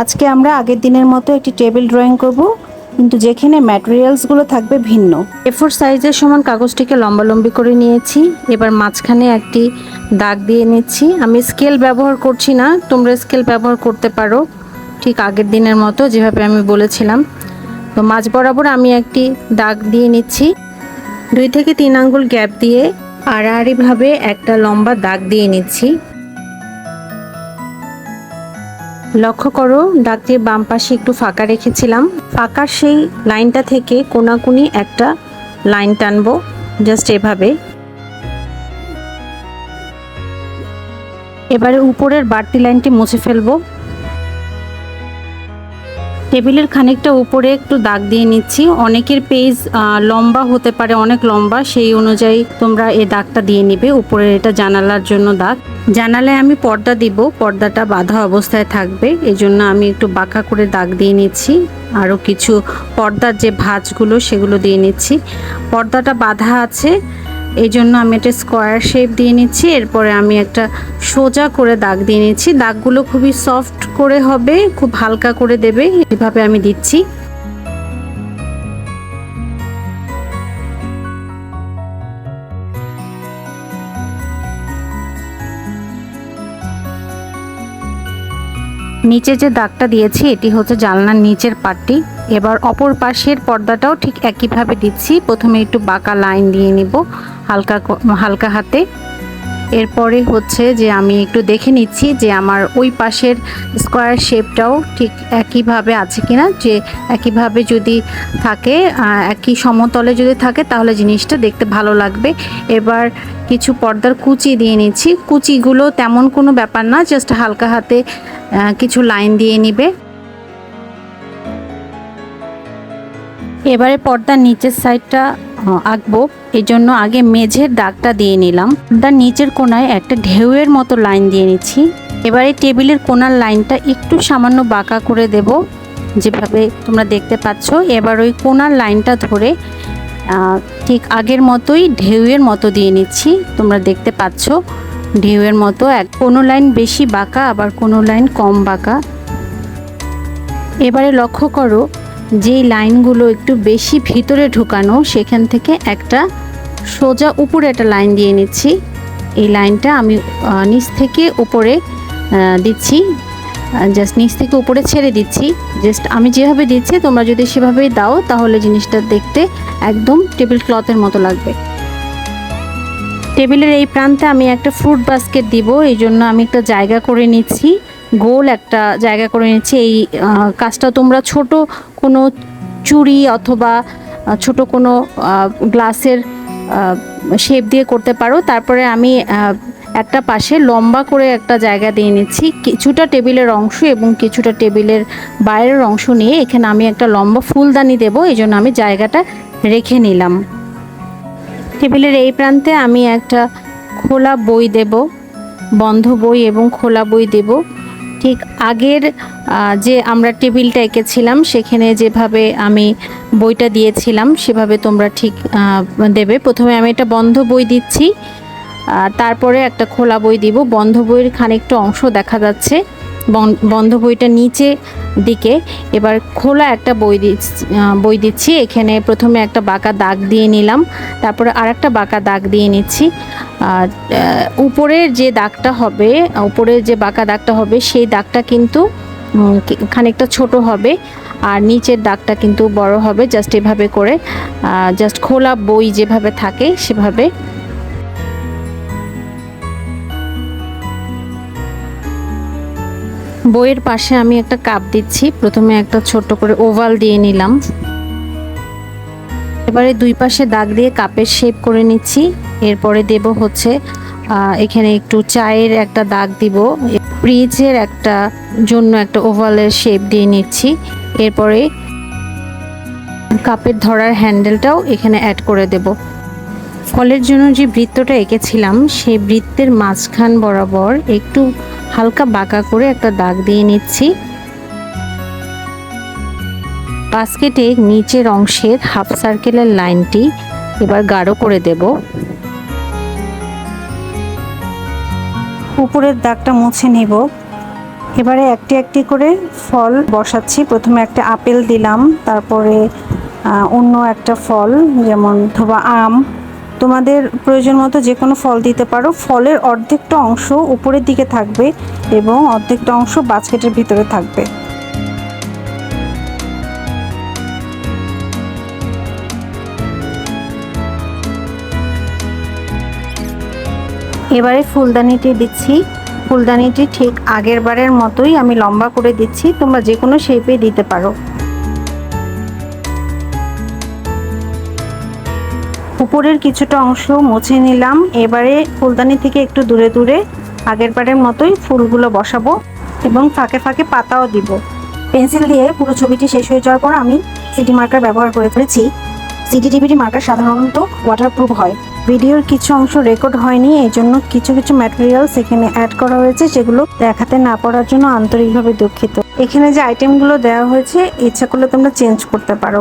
আজকে আমরা আগের দিনের মতো একটি টেবিল ড্রয়িং করব, কিন্তু যেখানে ম্যাটেরিয়ালসগুলো থাকবে ভিন্ন। এফোর সাইজের সমান কাগজটিকে লম্বালম্বি করে নিয়েছি, এবার মাঝখানে একটি দাগ দিয়ে নিচ্ছি। আমি স্কেল ব্যবহার করছি না, তোমরা স্কেল ব্যবহার করতে পারো, ঠিক আগের দিনের মতো, যেভাবে আমি বলেছিলাম। তো মাঝ বরাবর আমি একটি দাগ দিয়ে নিচ্ছি। দুই থেকে তিন আঙ্গুল গ্যাপ দিয়ে আড়াআড়িভাবে একটা লম্বা দাগ দিয়ে নিচ্ছি। লক্ষ্য করো দাগটির বাম পাশে একটু ফাঁকা রেখেছিলাম। ফাঁকার সেই লাইনটা থেকে কোনাকুনি একটা লাইন টানবো জাস্ট এভাবে। এবারে উপরের বাড়তি লাইনটি মুছে ফেলব। টেবিলের খানিকটা উপরে একটু দাগ দিয়ে নিচ্ছি। অনেকের পেজ লম্বা হতে পারে, অনেক লম্বা। সেই অনুযায়ী তোমরা এই দাগটা দিয়ে নিবে, উপরের এটা জানালার জন্য দাগ। জানালায় আমি পর্দা দিব, পর্দাটা বাঁধা অবস্থায় থাকবে। এই জন্য আমি একটু বাঁকা করে দাগ দিয়ে নিচ্ছি আরও কিছু পর্দার যে ভাঁজগুলো সেগুলো দিয়ে নিচ্ছি। পর্দাটা বাঁধা আছে এই জন্য আমি একটা স্কোয়ার শেপ দিয়ে নিচ্ছি, এরপরে আমি একটা সোজা করে দাগ দিয়ে নিচ্ছি। দাগগুলো খুবই সফট করে হবে, খুব হালকা করে দেবে, এভাবে আমি দিচ্ছি। নিচে যে দাগটা দিয়েছি, এটি হচ্ছে জানলার নিচের পাটটি। এবার অপর পাশের পর্দাটাও ঠিক একইভাবে দিচ্ছি। প্রথমে একটু বাঁকা লাইন দিয়ে নিব, হালকা হালকা হাতে। এরপরে হচ্ছে যে আমি একটু দেখে নিচ্ছি যে আমার ওই পাশের স্কোয়ার শেপটাও ঠিক একইভাবে আছে কিনা, যে একইভাবে যদি থাকে একই সমতলে যদি থাকে, তাহলে জিনিসটা দেখতে ভালো লাগবে। এবার কিছু পর্দার কুচি দিয়ে নিচ্ছি। কুচিগুলো তেমন কোনো ব্যাপার না জাস্ট হালকা হাতে কিছু লাইন দিয়ে নিবে। এবারে পর্দার নিচের সাইডটা আঁকবো। এই জন্য আগে মেঝের দাগটা দিয়ে নিলাম। পর্দার নিচের কোনায় একটা ঢেউয়ের মতো লাইন দিয়ে নিচ্ছি। এবারে টেবিলের কোনার লাইনটা একটু সামান্য বাঁকা করে দেব। যেভাবে তোমরা দেখতে পাচ্ছ, এবার ওই কোনার লাইনটা ধরে ঠিক আগের মতোই ঢেউয়ের মতো দিয়ে নিচ্ছি। তোমরা দেখতে পাচ্ছ, ঢেউয়ের মতো এক কোনো লাইন বেশি বাঁকা, আবার কোনো লাইন কম বাঁকা। এবারে লক্ষ্য করো যেই লাইনগুলো একটু বেশি ভিতরে ঢুকানো, সেখান থেকে একটা সোজা উপরে একটা লাইন দিয়ে নিচ্ছি। এই লাইনটা আমি নিচ থেকে উপরে দিচ্ছি। জাস্ট নিচ থেকে উপরে ছেড়ে দিচ্ছি। জাস্ট আমি যেভাবে দিচ্ছি, তোমরা যদি সেভাবেই দাও, তাহলে জিনিসটা দেখতে একদম টেবিল ক্লথের মতো লাগবে। টেবিলের এই প্রান্তে আমি একটা ফ্রুট বাস্কেট দিব, এই জন্য আমি একটা জায়গা করে নিচ্ছি। গোল একটা জায়গা করে নিচ্ছি। এই কাজটা তোমরা ছোট কোনো চুড়ি অথবা ছোট কোনো গ্লাসের শেপ দিয়ে করতে পারো। তারপরে আমি একটা পাশে লম্বা করে একটা জায়গা দিয়ে নিচ্ছি। কিছুটা টেবিলের অংশ এবং কিছুটা টেবিলের বাইরের অংশ নিয়ে এখানে আমি একটা লম্বা ফুলদানি দেবো। এই জন্য আমি জায়গাটা রেখে নিলাম। টেবিলের এই প্রান্তে আমি একটা খোলা বই দেব, বন্ধ বই এবং খোলা বই দেব। ঠিক আগের যে আমরা টেবিলটা এঁকেছিলাম, সেখানে যেভাবে আমি বইটা দিয়েছিলাম, সেভাবে তোমরা ঠিক দেবে। প্রথমে আমি এটা বন্ধ বই দিচ্ছি তারপরে একটা খোলা বই দিব। বন্ধ বইয়ের খানিকটা অংশ দেখা যাচ্ছে। বন্ধ বইটা নিচে দিকে এবার খোলা একটা বই বই দিচ্ছি। এখানে প্রথমে একটা বাঁকা দাগ দিয়ে নিলাম, তারপরে আর একটা বাঁকা দাগ দিয়ে নিচ্ছি। আর উপরের যে দাগটা হবে উপরের যে বাঁকা দাগটা হবে, সেই দাগটা কিন্তু খানিকটা ছোট হবে আর নিচের দাগটা কিন্তু বড় হবে, জাস্ট এভাবে করে। জাস্ট খোলা বই যেভাবে থাকে, সেভাবে বইয়ের পাশে আমি একটা কাপ দিচ্ছি। প্রথমে একটা ছোট করে ওভাল দিয়ে নিলাম। এবারে দুই পাশে দাগ দিয়ে কাপের শেপ করে নিচ্ছি। এরপরে দেব হচ্ছে এখানে একটু চায়ের একটা দাগ দিব। ফ্রিজের একটা জন্য একটা ওভালের শেপ দিয়ে নিচ্ছি। এরপরে কাপের ধরার হ্যান্ডেলটাও এখানে অ্যাড করে দেব। ফলের জন্য যে বৃত্তটা এঁকেছিলাম, সেই বৃত্তের মাঝখান বরাবর একটু হালকা বাঁকা করে একটা দাগ দিয়ে নিচ্ছি। বাস্কেটে নিচের অংশের হাফ সার্কেলের লাইনটি এবার গাঢ় করে দেব। উপরের দাগটা মুছে নেব। এবারে একটি একটি করে ফল বসাচ্ছি। প্রথমে একটা আপেল দিলাম, তারপরে অন্য একটা ফল, যেমন অথবা আম। তোমাদের প্রয়োজন মতো যে কোনো ফল দিতে পারো। ফলের অর্ধেকটা অংশ উপরের দিকে থাকবে এবং অর্ধেকটা অংশ বাস্কেটের ভিতরে থাকবে। এবারে ফুলদানিটি দিচ্ছি। ফুলদানিটি ঠিক আগের বারের মতোই আমি লম্বা করে দিচ্ছি। তোমরা যে কোনো শেপে দিতে পারো। উপরের কিছুটা অংশ মুছে নিলাম। এবারে ফুলদানি থেকে একটু দূরে দূরে আগের বারের মতোই ফুলগুলো বসাবো এবং ফাঁকে ফাঁকে পাতাও দিব। পেন্সিল দিয়ে পুরো ছবিটি শেষ হয়ে যাওয়ার পর আমি সিটি মার্কার ব্যবহার করে ফেলেছি। সিটি টিভিটি মার্কার সাধারণত ওয়াটারপ্রুফ হয়। ভিডিওর কিছু অংশ রেকর্ড হয়নি এই জন্য কিছু কিছু ম্যাটেরিয়ালস এখানে অ্যাড করা হয়েছে, যেগুলো দেখাতে না পারার জন্য আন্তরিকভাবে দুঃখিত। এখানে যে আইটেমগুলো দেওয়া হয়েছে, ইচ্ছা করলে তোমরা চেঞ্জ করতে পারো।